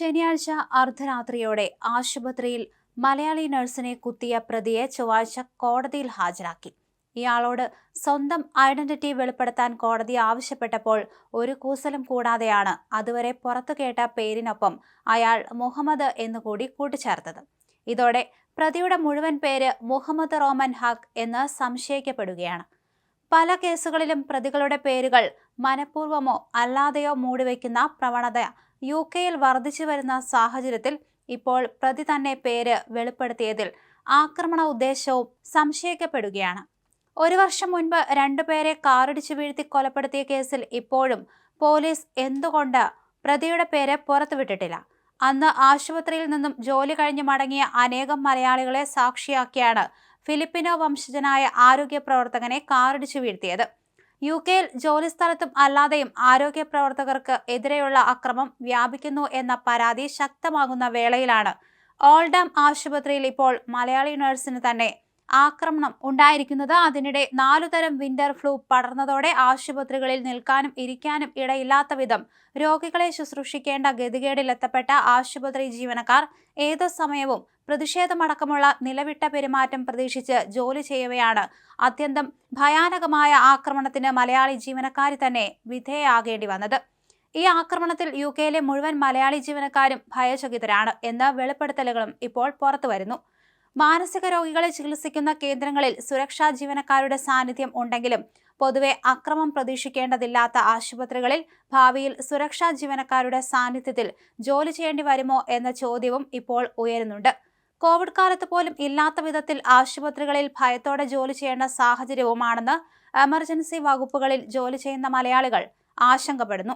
ശനിയാഴ്ച അർദ്ധരാത്രിയോടെ ആശുപത്രിയിൽ മലയാളി നഴ്സിനെ കുത്തിയ പ്രതിയെ ചൊവ്വാഴ്ച കോടതിയിൽ ഹാജരാക്കി. ഇയാളോട് സ്വന്തം ഐഡന്റിറ്റി വെളിപ്പെടുത്താൻ കോടതി ആവശ്യപ്പെട്ടപ്പോൾ ഒരു കൂസലും കൂടാതെയാണ് അതുവരെ പുറത്തു കേട്ട പേരിനൊപ്പം അയാൾ മുഹമ്മദ് എന്നുകൂടി കൂട്ടിച്ചേർത്തത്. ഇതോടെ പ്രതിയുടെ മുഴുവൻ പേര് മുഹമ്മദ് റോമൻ ഹഖ് എന്ന് സംശയിക്കപ്പെടുകയാണ്. പല കേസുകളിലും പ്രതികളുടെ പേരുകൾ മനഃപൂർവമോ അല്ലാതെയോ മൂടിവെക്കുന്ന പ്രവണത യു കെയിൽ വർദ്ധിച്ചു വരുന്ന സാഹചര്യത്തിൽ ഇപ്പോൾ പ്രതി തന്നെ പേര് വെളിപ്പെടുത്തിയതിൽ ആക്രമണ ഉദ്ദേശവും സംശയിക്കപ്പെടുകയാണ്. ഒരു വർഷം മുൻപ് രണ്ടുപേരെ കാറിടിച്ചു വീഴ്ത്തി കൊലപ്പെടുത്തിയ കേസിൽ ഇപ്പോഴും പോലീസ് എന്തുകൊണ്ട് പ്രതിയുടെ പേര് പുറത്തുവിട്ടിട്ടില്ല? അന്ന് ആശുപത്രിയിൽ നിന്നും ജോലി കഴിഞ്ഞ് മടങ്ങിയ അനേകം മലയാളികളെ സാക്ഷിയാക്കിയാണ് ഫിലിപ്പിനോ വംശജനായ ആരോഗ്യ പ്രവർത്തകനെ കാറിടിച്ചു വീഴ്ത്തിയത്. യു കെയിൽ ജോലിസ്ഥലത്തും അല്ലാതെയും ആരോഗ്യ പ്രവർത്തകർക്ക് എതിരെയുള്ള അക്രമം വ്യാപിക്കുന്നു എന്ന പരാതി ശക്തമാകുന്ന വേളയിലാണ്. ഓൾഡാം ആശുപത്രിയിൽ ഇപ്പോൾ മലയാളി നഴ്സിന് തന്നെ ആക്രമണം ഉണ്ടായിരിക്കുന്നത്. അതിനിടെ നാലുതരം വിന്റർ ഫ്ലൂ പടർന്നതോടെ ആശുപത്രികളിൽ നിൽക്കാനും ഇരിക്കാനും ഇടയില്ലാത്ത വിധം രോഗികളെ ശുശ്രൂഷിക്കേണ്ട ഗതികേടിലെത്തപ്പെട്ട ആശുപത്രി ജീവനക്കാർ ഏതു സമയവും പ്രതിഷേധമടക്കമുള്ള നിലവിട്ട പെരുമാറ്റം പ്രതീക്ഷിച്ച് ജോലി ചെയ്യവെയാണ് അത്യന്തം ഭയാനകമായ ആക്രമണത്തിന് മലയാളി ജീവനക്കാരി തന്നെ വിധേയാകേണ്ടി വന്നത്. ഈ ആക്രമണത്തിൽ യു കെയിലെ മുഴുവൻ മലയാളി ജീവനക്കാരും ഭയചകിതരാണ് എന്ന വെളിപ്പെടുത്തലുകളും ഇപ്പോൾ പുറത്തുവരുന്നു. മാനസിക രോഗികളെ ചികിത്സിക്കുന്ന കേന്ദ്രങ്ങളിൽ സുരക്ഷാ ജീവനക്കാരുടെ സാന്നിധ്യം ഉണ്ടെങ്കിലും പൊതുവെ അക്രമം പ്രതീക്ഷിക്കേണ്ടതില്ലാത്ത ആശുപത്രികളിൽ ഭാവിയിൽ സുരക്ഷാ ജീവനക്കാരുടെ സാന്നിധ്യത്തിൽ ജോലി ചെയ്യേണ്ടി വരുമോ എന്ന ചോദ്യവും ഇപ്പോൾ ഉയരുന്നുണ്ട്. കോവിഡ് കാലത്ത് പോലും ഇല്ലാത്ത വിധത്തിൽ ആശുപത്രികളിൽ ഭയത്തോടെ ജോലി ചെയ്യേണ്ട സാഹചര്യവുമാണെന്ന് എമർജൻസി വകുപ്പുകളിൽ ജോലി ചെയ്യുന്ന മലയാളികൾ ആശങ്കപ്പെടുന്നു.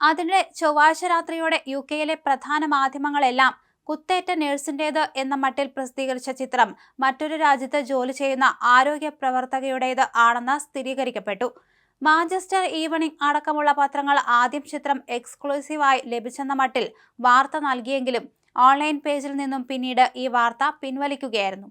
അതിനിടെ ചൊവ്വാഴ്ച രാത്രിയോടെ യു കെയിലെ പ്രധാന മാധ്യമങ്ങളെല്ലാം കുത്തേറ്റ നേഴ്സിന്റേത് എന്ന മട്ടിൽ പ്രസിദ്ധീകരിച്ച ചിത്രം മറ്റൊരു രാജ്യത്ത് ജോലി ചെയ്യുന്ന ആരോഗ്യ പ്രവർത്തകയുടേത് ആണെന്ന് സ്ഥിരീകരിക്കപ്പെട്ടു. മാഞ്ചസ്റ്റർ ഈവനിംഗ് അടക്കമുള്ള പത്രങ്ങൾ ആദ്യം ചിത്രം എക്സ്ക്ലൂസീവായി ലഭിച്ചെന്ന മട്ടിൽ വാർത്ത നൽകിയെങ്കിലും ഓൺലൈൻ പേജിൽ നിന്നും പിന്നീട് ഈ വാർത്ത പിൻവലിക്കുകയായിരുന്നു.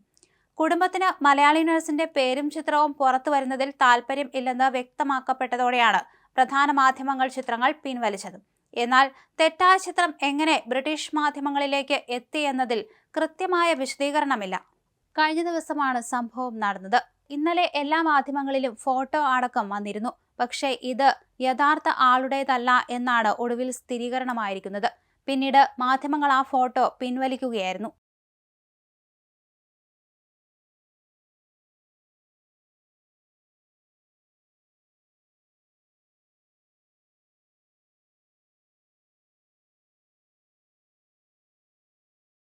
കുടുംബത്തിന് മലയാളി നഴ്സിന്റെ പേരും ചിത്രവും പുറത്തു വരുന്നതിൽ താല്പര്യം ഇല്ലെന്ന് വ്യക്തമാക്കപ്പെട്ടതോടെയാണ് പ്രധാന മാധ്യമങ്ങൾ ചിത്രങ്ങൾ പിൻവലിച്ചത്. എന്നാൽ തെറ്റായ ചിത്രം എങ്ങനെ ബ്രിട്ടീഷ് മാധ്യമങ്ങളിലേക്ക് എത്തി എന്നതിൽ കൃത്യമായ വിശദീകരണമില്ല. കഴിഞ്ഞ ദിവസമാണ് സംഭവം നടന്നത്. ഇന്നലെ എല്ലാ മാധ്യമങ്ങളിലും ഫോട്ടോ അടക്കം വന്നിരുന്നു. പക്ഷേ ഇത് യഥാർത്ഥ ആളുടേതല്ല എന്നാണ് ഒടുവിൽ സ്ഥിരീകരണമായിരിക്കുന്നത്. പിന്നീട് മാധ്യമങ്ങൾ ആ ഫോട്ടോ പിൻവലിക്കുകയായിരുന്നു.